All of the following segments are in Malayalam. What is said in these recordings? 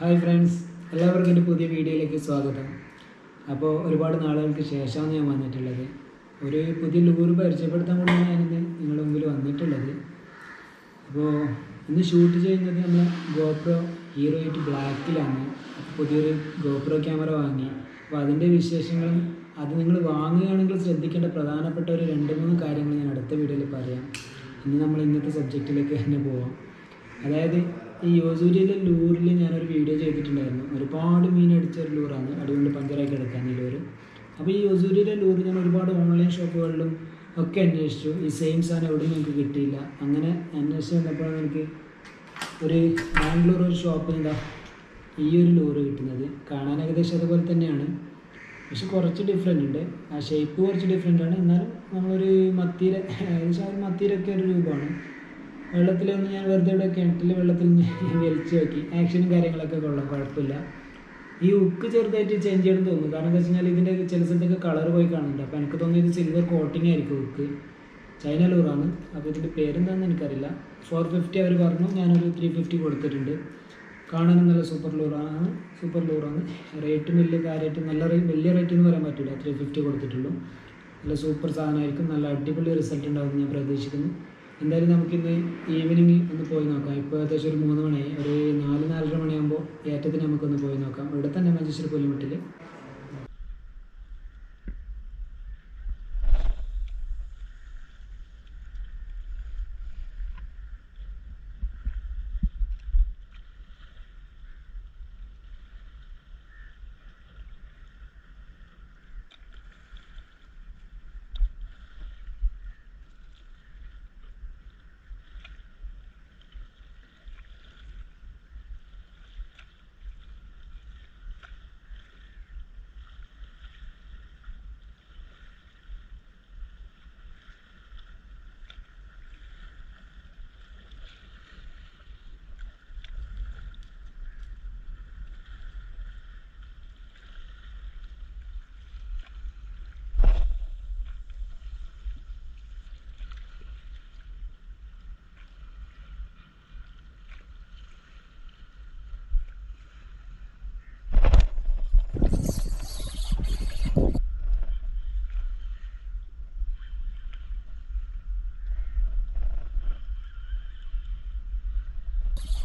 ഹായ് ഫ്രണ്ട്സ് എല്ലാവർക്കും എന്റെ പുതിയ വീഡിയോയിലേക്ക് സ്വാഗതം. അപ്പോൾ ഒരുപാട് നാളുകൾക്ക് ശേഷമാണ് ഞാൻ വന്നിട്ടുള്ളത്. ഒരു പുതിയ ലൂറ് പരിചയപ്പെടുത്താൻ കൊണ്ടാണ് ഞാനിന്ന് നിങ്ങളുടെ മുമ്പിൽ വന്നിട്ടുള്ളത്. അപ്പോൾ ഇന്ന് ഷൂട്ട് ചെയ്യുന്നത് നമ്മൾ ഗോപ്രോ ഹീറോ എയ്റ്റ് ബ്ലാക്കിലാണ് പുതിയൊരു ഗോപ്രോ ക്യാമറ വാങ്ങി. അപ്പോൾ അതിന്റെ വിശേഷങ്ങളും അത് നിങ്ങൾ വാങ്ങുകയാണെങ്കിൽ ശ്രദ്ധിക്കേണ്ട പ്രധാനപ്പെട്ട ഒരു രണ്ട് മൂന്ന് കാര്യങ്ങൾ ഞാൻ അടുത്ത വീഡിയോയിൽ പറയാം. ഇന്ന് നമ്മൾ ഇന്നത്തെ സബ്ജക്റ്റിലേക്ക് തന്നെ പോവാം. അതായത് ഈ യോസൂരിയിലെ ലൂറിൽ ഞാനൊരു വീഡിയോ ചെയ്തിട്ടുണ്ടായിരുന്നു. ഒരുപാട് മീൻ അടിച്ച ഒരു ലൂറാണ്. അടികൊണ്ട് പഞ്ചറായി കിടക്കാൻ ഈ ലൂറ് അപ്പോൾ ഈ യോസൂരിയിലെ ലൂറ് ഞാൻ ഒരുപാട് ഓൺലൈൻ ഷോപ്പുകളിലും ഒക്കെ അന്വേഷിച്ചു. ഈ സെയിം സാധനം എവിടെയും എനിക്ക് കിട്ടിയില്ല. അങ്ങനെ അന്വേഷിച്ച് വന്നപ്പോഴാണ് എനിക്ക് ഒരു ബാംഗ്ലൂർ ഒരു ഷോപ്പിൽ എന്താ ഈ ഒരു ലൂറ് കിട്ടുന്നത്. കാണാൻ ഏകദേശം അതുപോലെ തന്നെയാണ്. പക്ഷെ കുറച്ച് ഡിഫറെന്റ് ഉണ്ട്. ആ ഷേപ്പ് കുറച്ച് ഡിഫറെന്റ് ആണ്. എന്നാലും നമ്മളൊരു മത്തിയിലെ ഏകദേശം ഒരു മത്തിയിലൊക്കെ ഒരു രൂപമാണ്. വെള്ളത്തിലൊന്ന് ഞാൻ വെറുതെ ഇവിടെ കിണറ്റിൽ വെള്ളത്തിൽ വലിച്ചു നോക്കി ആക്ഷനും കാര്യങ്ങളൊക്കെ കൊള്ളാം കുഴപ്പമില്ല. ഈ ഉക്ക് ചെറുതായിട്ട് ചേഞ്ച് ചെയ്യണം തോന്നുന്നു. കാരണം എന്താ വെച്ച് കഴിഞ്ഞാൽ ഇതിന്റെ ചില സ്ഥലത്തൊക്കെ കളർ പോയി കാണുന്നുണ്ട്. അപ്പോൾ എനിക്ക് തോന്നിയത് സിൽവർ കോട്ടിംഗ് ആയിരിക്കും ഉക്ക്. ചൈന ലൂറാണ് അപ്പോൾ ഇതിന്റെ പേരെന്താണെന്ന് എനിക്കറിയില്ല. ഫോർ ഫിഫ്റ്റി അവർ പറഞ്ഞു. ഞാനൊരു ത്രീ ഫിഫ്റ്റി കൊടുത്തിട്ടുണ്ട്. കാണാനും നല്ല സൂപ്പർ ലൂറാണ് സൂപ്പർ ലൂറാണ് റേറ്റും വലിയ കാര്യമായിട്ട് നല്ല വലിയ റേറ്റ് എന്ന് പറയാൻ പറ്റില്ല. ത്രീ ഫിഫ്റ്റി കൊടുത്തിട്ടുള്ളൂ. നല്ല സൂപ്പർ സാധനമായിരിക്കും. നല്ല അടിപൊളി റിസൾട്ട് ഉണ്ടാവും ഞാൻ പ്രതീക്ഷിക്കുന്നു. എന്തായാലും നമുക്കിന്ന് ഈവനിങ് ഒന്ന് പോയി നോക്കാം. ഇപ്പോൾ ഏകദേശം ഒരു മൂന്ന് മണിയായി ഒരു നാല് നാലര മണിയാകുമ്പോൾ ഏറ്റത്തിന് നമുക്കൊന്ന് പോയി നോക്കാം. ഇവിടെ തന്നെ മഞ്ചേശ്വരം പുലിമുട്ടിൽ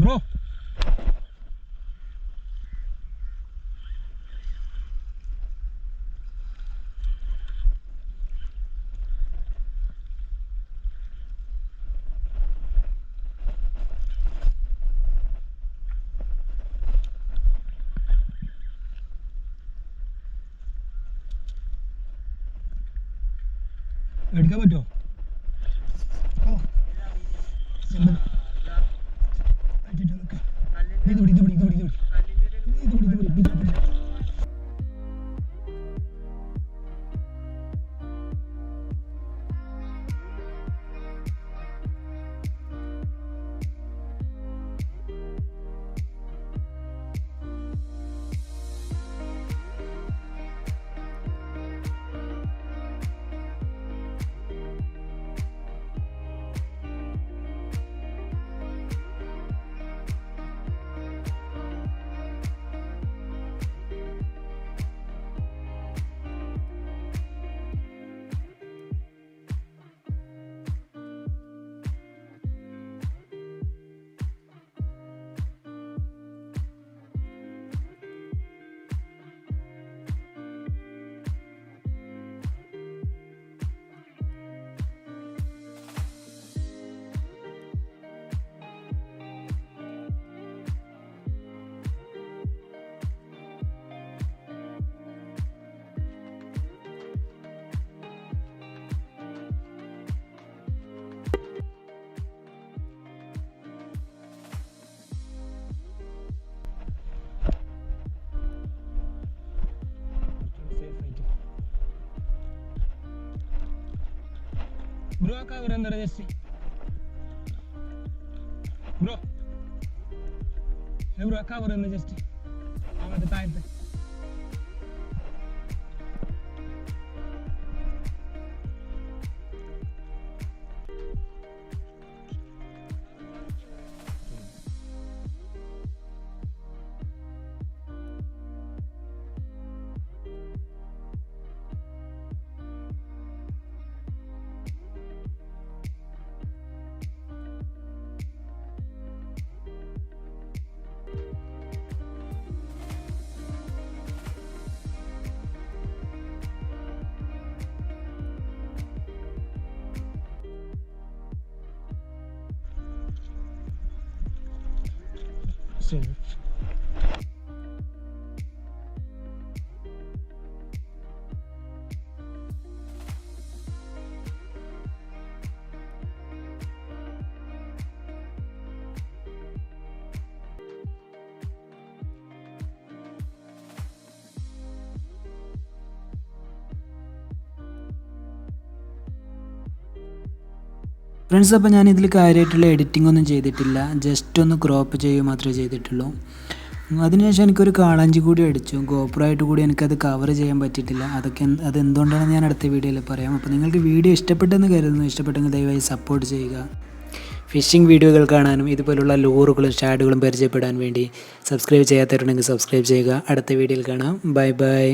ബ്രോ എടുക്കാൻ പറ്റുമോ ഇത് പിടി ഇത് പിടി Bro, acá grande de sí. Bro. Eh, bro, acá grande de sí. Ahora students. Friends അപ്പോൾ ഞാൻ ഇതിൽ കാര്യമായിട്ടുള്ള എഡിറ്റിംഗ് ഒന്നും ചെയ്തിട്ടില്ല. ജസ്റ്റ് ഒന്ന് ക്രോപ്പ് ചെയ്യുക മാത്രമേ ചെയ്തിട്ടുള്ളൂ. അതിനുശേഷം എനിക്കൊരു കാളാഞ്ചി കൂടി അടിച്ചു. ഗോപ്രായിട്ട് കൂടി എനിക്കത് കവർ ചെയ്യാൻ പറ്റിയിട്ടില്ല. അതൊക്കെ അത് എന്തുകൊണ്ടാണ് ഞാൻ അടുത്ത വീഡിയോയിൽ പറയാം. അപ്പോൾ നിങ്ങൾക്ക് വീഡിയോ ഇഷ്ടപ്പെട്ടെന്ന് കരുതുന്നു. ഇഷ്ടപ്പെട്ടെങ്കിൽ ദയവായി സപ്പോർട്ട് ചെയ്യുക. ഫിഷിംഗ് വീഡിയോകൾ കാണാനും ഇതുപോലുള്ള ലൂറുകളും ഷാഡുകളും പരിചയപ്പെടാൻ വേണ്ടി സബ്സ്ക്രൈബ് ചെയ്യാത്തവരുണ്ടെങ്കിൽ സബ്സ്ക്രൈബ് ചെയ്യുക. അടുത്ത വീഡിയോയിൽ കാണാം. Bye bye